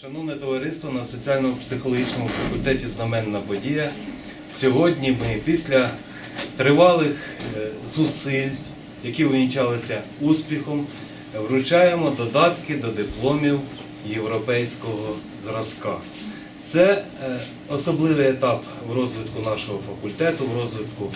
Шановне товариство на соціально-психологічному факультеті Знаменна подія. Сьогодні ми після тривалих е, зусиль, які увінчалися успіхом, вручаємо додатки до дипломів європейського зразка. Це е, особливий етап в розвитку нашого факультету, в розвитку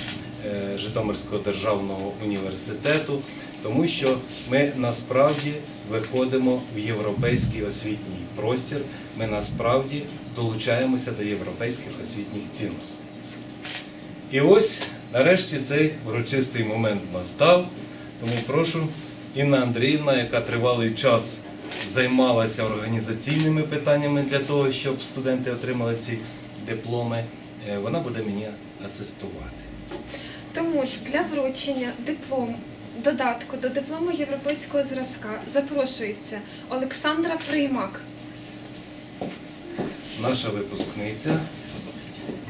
е, Житомирського державного університету, тому що ми насправді виходимо в європейський освітній простір, ми насправді долучаємося до європейських освітніх цінностей. І ось нарешті цей урочистий момент настав. Тому прошу Інна Андріївна, яка тривалий час займалася організаційними питаннями для того, щоб студенти отримали ці дипломи, е, вона буде мені асистувати. Тому для вручення диплом, додатку до диплому європейського зразка запрошується Олександра Приймак. Наша випускниця.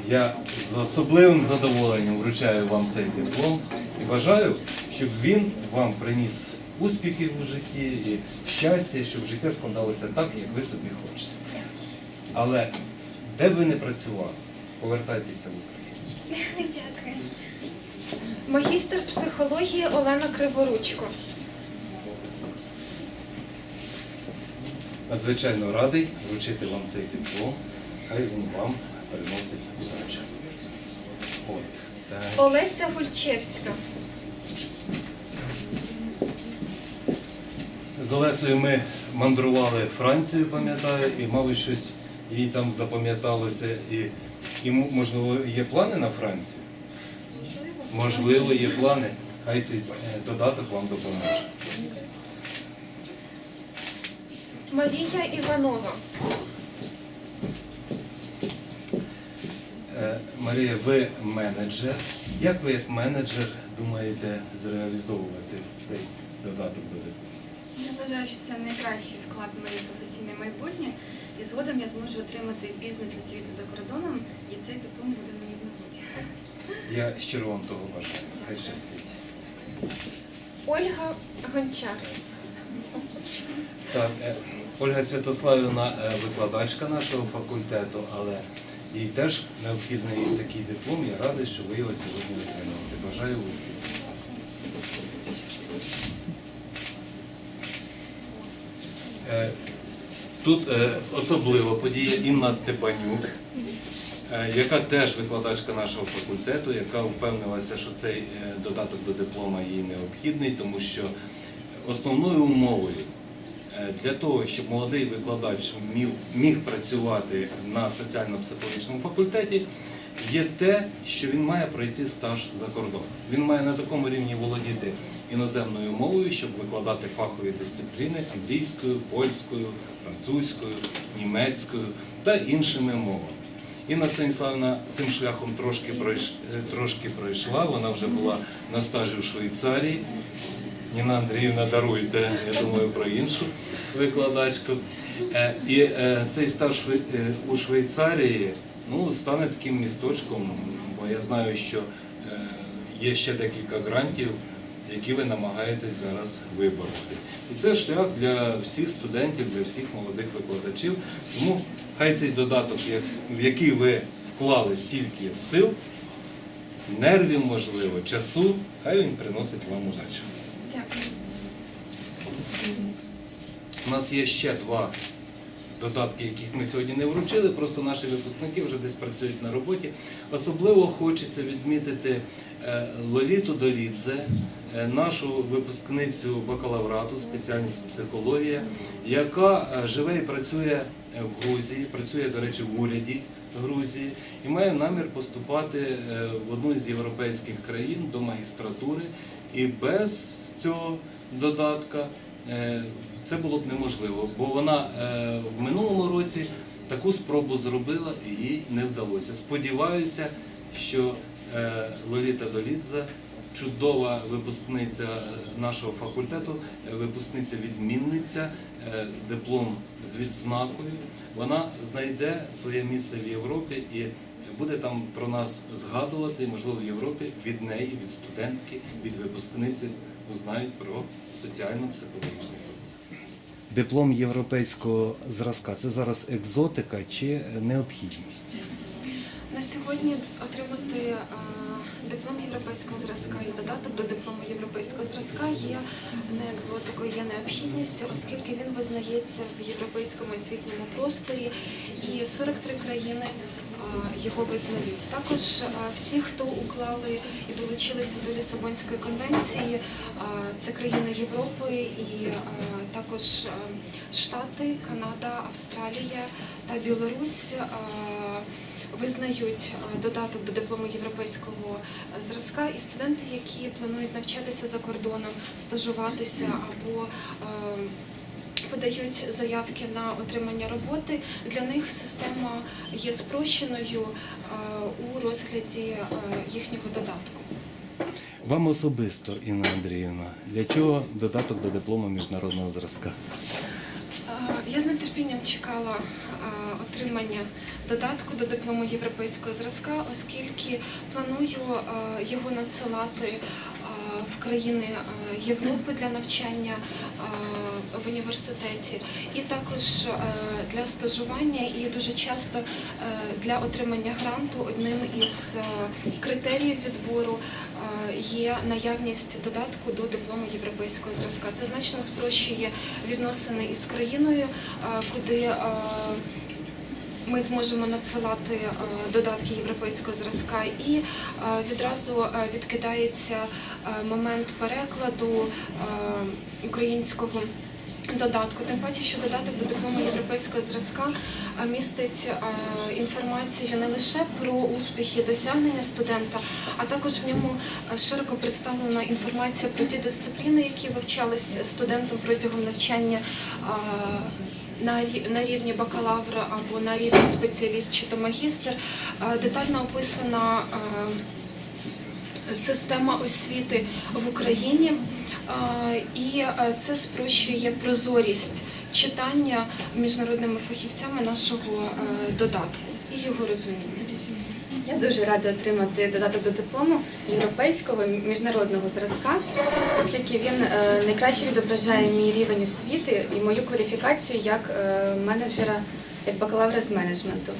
Я з особливим задоволенням вручаю вам цей диплом і бажаю, щоб він вам приніс успіхів у житті і щастя, щоб життя складалося так, як ви собі хочете. Але де б ви не працювали, повертайтеся в Україну. Дякую. Магістр психології Олена Криворучко. Надзвичайно радий вручити вам цей диплом. Хай він вам приносить удачу. От, так. Олеся Гульчевська. З Олесою ми мандрували Францію, пам'ятаю, і, мабуть, щось їй там запам'яталося. І, і можливо, є плани на Францію? Можливо, є плани. Хай цей е, додаток вам допоможе. Марія Іванова. Е, Марія, ви менеджер. Як ви як менеджер думаєте зреалізовувати цей додаток до диплому? Я вважаю, що це найкращий вклад в моє професійне майбутнє, і згодом я зможу отримати бізнес-освіту за кордоном, і цей диплом буде мені в нагоді. Я щиро вам того бажаю. Хай щастить. Ольга Гончар. Так, е, Ольга Святославівна е, викладачка нашого факультету, але їй теж необхідний такий диплом. Я радий, що ви його сьогодні отримали. Бажаю успіху. Е, Тут е, особлива подія Інна Степанюк, яка теж викладачка нашого факультету, яка впевнилася, що цей додаток до диплома їй необхідний, тому що основною умовою для того, щоб молодий викладач міг, працювати на соціально-психологічному факультеті, є те, що він має пройти стаж за кордон. Він має на такому рівні володіти іноземною мовою, щоб викладати фахові дисципліни англійською, польською, французькою, німецькою та іншими мовами. Інна Станіславівна цим шляхом трошки пройш- е, трошки пройшла. Вона вже була на стажі в Швейцарії. Ніна Андріївна, даруйте, я думаю, про іншу викладачку. Е, І е, цей стаж е, у Швейцарії ну, стане таким місточком, бо я знаю, що є ще декілька грантів, які ви намагаєтесь зараз вибороти. І це шлях для всіх студентів, для всіх молодих викладачів. Тому хай цей додаток, в який ви вклали стільки сил, нервів, можливо, часу, хай він приносить вам удачу. Дякую. У нас є ще два додатки, яких ми сьогодні не вручили, просто наші випускники вже десь працюють на роботі. Особливо хочеться відмітити е, Лоліту Долідзе, е, нашу випускницю бакалаврату, спеціальність психологія, яка е, живе і працює в Грузії, працює, до речі, в уряді Грузії і має намір поступати в одну з європейських країн до магістратури. І без цього додатка е, це було б неможливо, бо вона е, в минулому році таку спробу зробила і їй не вдалося. Сподіваюся, що е, Лоліта Долідзе, чудова випускниця нашого факультету, випускниця відмінниця, е, диплом з відзнакою, вона знайде своє місце в Європі і буде там про нас згадувати, можливо, в Європі від неї, від студентки, від випускниці узнають про соціально-психологічний розвиток. диплом європейського зразка це зараз екзотика чи необхідність? На сьогодні отримати е, диплом європейського зразка і додаток до диплому європейського зразка є не екзотикою, є необхідністю, оскільки він визнається в європейському освітньому просторі, і 43 країни його визнають. Також е, всі, хто уклали і долучилися до Лісабонської конвенції, е, це країни Європи і е, також Штати, Канада, Австралія та Білорусь. Визнають додаток до диплому європейського зразка, і студенти, які планують навчатися за кордоном, стажуватися або подають заявки на отримання роботи, для них система є спрощеною е, у розгляді е, їхнього додатку. Вам особисто, Інна Андріївна, для чого додаток до диплому міжнародного зразка? Е, Я з нетерпінням чекала отримання додатку до диплому європейського зразка, оскільки планую його надсилати в країни е, Європи для навчання е, в університеті, і також е, для стажування, і дуже часто для отримання гранту одним із критеріїв відбору є наявність додатку до диплому європейського зразка. Це значно спрощує відносини із країною, куди ми зможемо надсилати е, додатки європейського зразка, і е, відразу е, відкидається момент перекладу українського. Додатку, тим паче, що додаток до диплому європейського зразка містить інформацію не лише про успіхи досягнення студента, а також в ньому широко представлена інформація про ті дисципліни, які вивчались студентом протягом навчання на рі- на рівні бакалавра або на рівні спеціаліст чи то магістр. Е, Детально описана е, система освіти в Україні, Е, і це спрощує прозорість читання міжнародними фахівцями нашого додатку і його розуміння. Я дуже рада отримати додаток до диплому європейського міжнародного зразка, оскільки він е, найкраще відображає мій рівень освіти і мою кваліфікацію як е, менеджера, як бакалавра з менеджменту.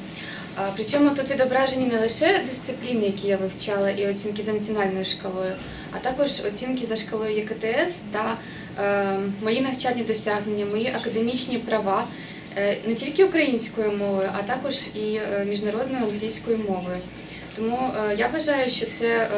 Причому тут відображені не лише дисципліни, які я вивчала, і оцінки за національною шкалою, а також оцінки за шкалою ЄКТС та е, мої навчальні досягнення, мої академічні права е, не тільки українською мовою, а також і міжнародною англійською мовою. Тому е, я вважаю, що це, е,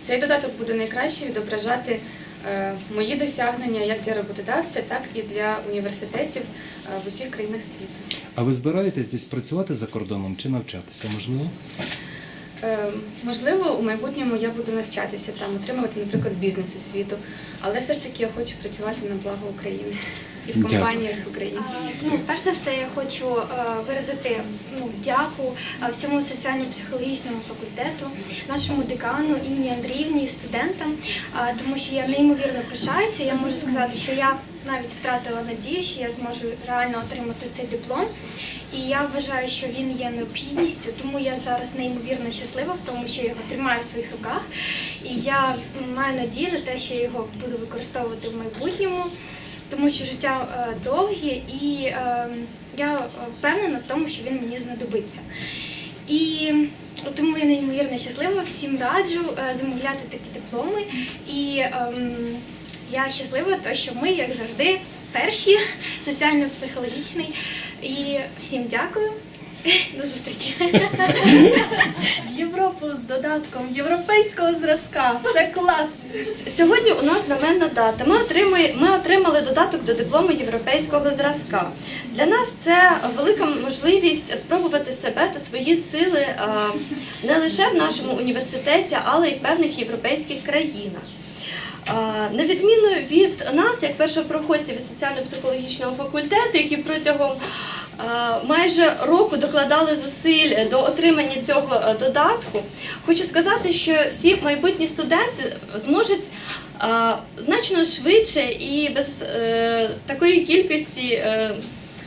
цей додаток буде найкраще відображати е, мої досягнення як для роботодавця, так і для університетів е, в усіх країнах світу. А ви збираєтесь десь працювати за кордоном чи навчатися? Можливо? Можливо, у майбутньому я буду навчатися там, отримувати, наприклад, бізнес освіту, але все ж таки я хочу працювати на благо України і в компаніях українських. Ну, перш за все, я хочу е, виразити ну, дяку е, всьому соціально-психологічному факультету, нашому декану Інні Андріївні і студентам, е, тому що я неймовірно пишаюся. Я можу сказати, що я навіть втратила надію, що я зможу реально отримати цей диплом. І я вважаю, що він є необхідністю, тому я зараз неймовірно щаслива в тому, що я його тримаю в своїх руках. І я маю надію на те, що я його буду використовувати в майбутньому тому що життя е, довге, і е, я впевнена в тому, що він мені знадобиться. І тому я неймовірно щаслива, всім раджу е, замовляти такі дипломи. І ем, я щаслива, то що ми, як завжди, перші соціально-психологічний. І всім дякую. До зустрічі. Європу з додатком європейського зразка. Це клас. Сьогодні у нас знаменна дата. Ми отримали, ми отримали додаток до диплому європейського зразка. Для нас це велика можливість спробувати себе та свої сили е, не лише в нашому університеті, але й в певних європейських країнах. Е, На відміну від нас, як першопроходців із соціально-психологічного факультету, які протягом майже року докладали зусиль до отримання цього е, додатку, хочу сказати, що всі майбутні студенти зможуть е, значно швидше і без е, такої кількості е,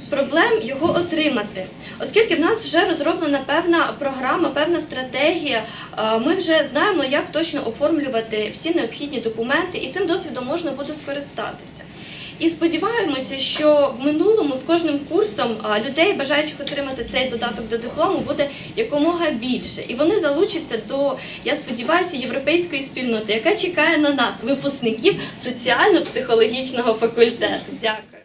проблем його отримати. Оскільки в нас вже розроблена певна програма, певна стратегія, е, ми вже знаємо, як точно оформлювати всі необхідні документи, і цим досвідом можна буде скористатися. І сподіваємося, що в минулому з кожним курсом людей, бажаючих отримати цей додаток до диплому, буде якомога більше. І вони залучаться до, я сподіваюся, європейської спільноти, яка чекає на нас, випускників соціально-психологічного факультету. Дякую.